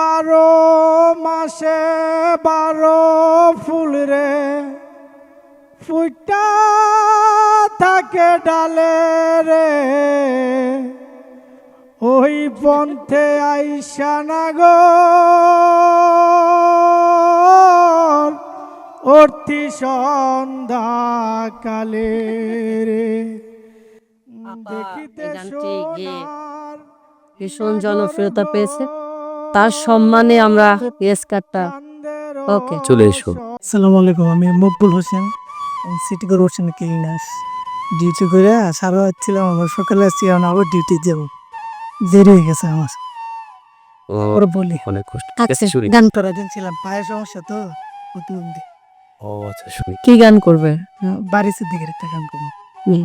বারো মাসে বারো ফুল রে। ফুটা থাকে ডালে রে। ওই পন্থে আইসা নাগর অর্থি সন্ধ্যা কালে রে দেখিতে ভীষণ জনপ্রিয়তা পেয়েছে। তার সম্মানে আমরা পুরস্কারটা ওকে। চলে এসো। আসসালামু আলাইকুম আমি Maqbool Hossain city corporation cleaners. Duty করে সারা হচ্ছিলাম আমার সকালে আসছি এখন আবার ডিউটি যাব। দেরি হয়ে গেছে আমার। ওর বলি। অনেক কষ্ট। আচ্ছা, গান তোরা দিন ছিলাম পায়ের সমস্যা তো প্রতিবন্ধী। ও আচ্ছা শুনি। কি গান করবে? বাড়িতে দিকে একটা গান করব। হুম।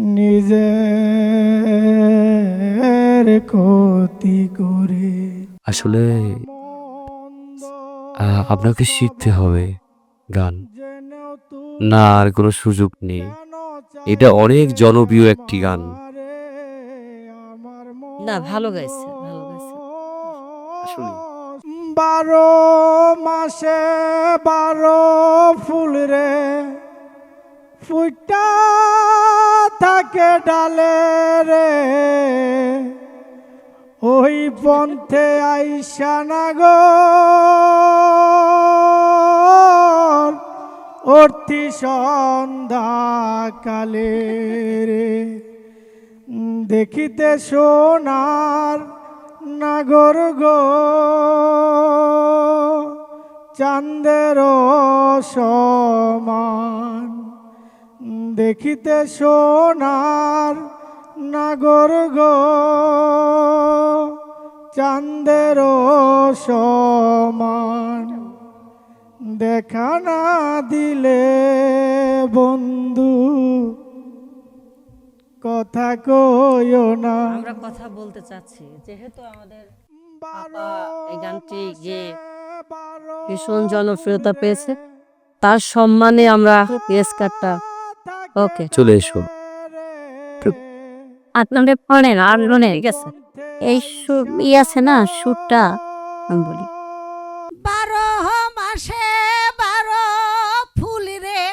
নিজের ক্ষতি করে। আসলে আপনাকে শিখতে হবে গান। না আর কোনো সুযোগ নেই। এটা অনেক জনপ্রিয় একটি গান। না ভালো গাইছে ভালো গাইছে। আসলে। বারো মাসে বারো ফুল রে ফুটা থাকে ডালে রে। ওই পন্থে আইসা নাগর, অর্থি সন্ধ্যা কালে রে। দেখিতে সোনার নাগর গো চান্দের সমান দেখিতে সোনার নাগর গো চান্দের সমান। দেখা না দিলে বন্ধু কথা কইও না। আমরা কথা বলতে চাচ্ছি যেহেতু আমাদের আপা এই গানটি গেয়ে ভীষণ জনপ্রিয়তা পেয়েছে। তার সম্মানে আমরা পুরস্কারটা ওকে। চলে এসো। আপনাদের ফোনে আর লোনে গেছে এই সুর ই আছে না সুরটা আমি বলি। বারো মাসে বারো ফুল রে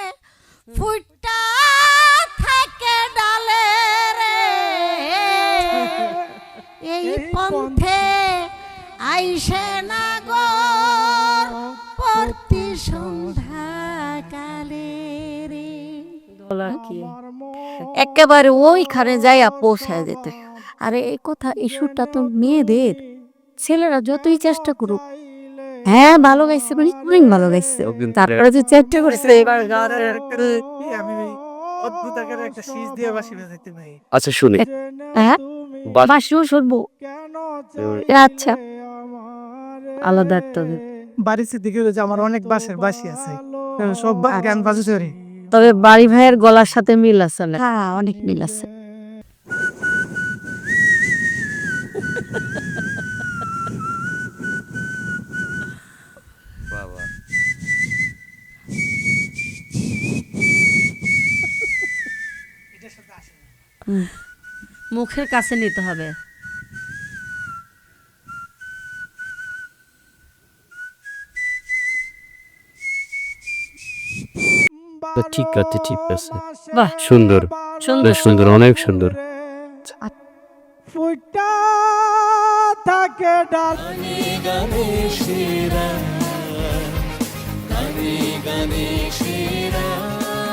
ফুটা থাকে ডালে রে। এই পন্থে আইসে নাগর প্রতি বলা কি? একেবারে ওইখানে যাইয়া পৌঁছায় যেতে। আরে এই কথা এই সুরটা তো মেয়েদের। ছেলেরা যতই চেষ্টা করুক। হ্যাঁ ভালো গাইছে মানে অনেক ভালো গাইছে। তারপরে যে চেষ্টা করেছে এবার আমি অদ্ভুত আকারে একটা শীষ দিয়ে বাসি বাজাইতে পারি। আচ্ছা শুনি। হ্যাঁ? বাসিও শুনব। আচ্ছা। আলাদা একটা। বাড়িতে দিকে আমার অনেক বাসের বাসি আছে। সব গান বাজাতে পারি তবে বাড়ি ভাইয়ের গলার সাথে মিল আছে না? হ্যাঁ অনেক মিল আছে। মুখের কাছে নিতে হবে। ঠিক আছে ঠিক আছে। বাহ সুন্দর সুন্দর সুন্দর অনেক সুন্দর। ফুটা থাকে ডাল। গানে সেরা গানে গানে সেরা।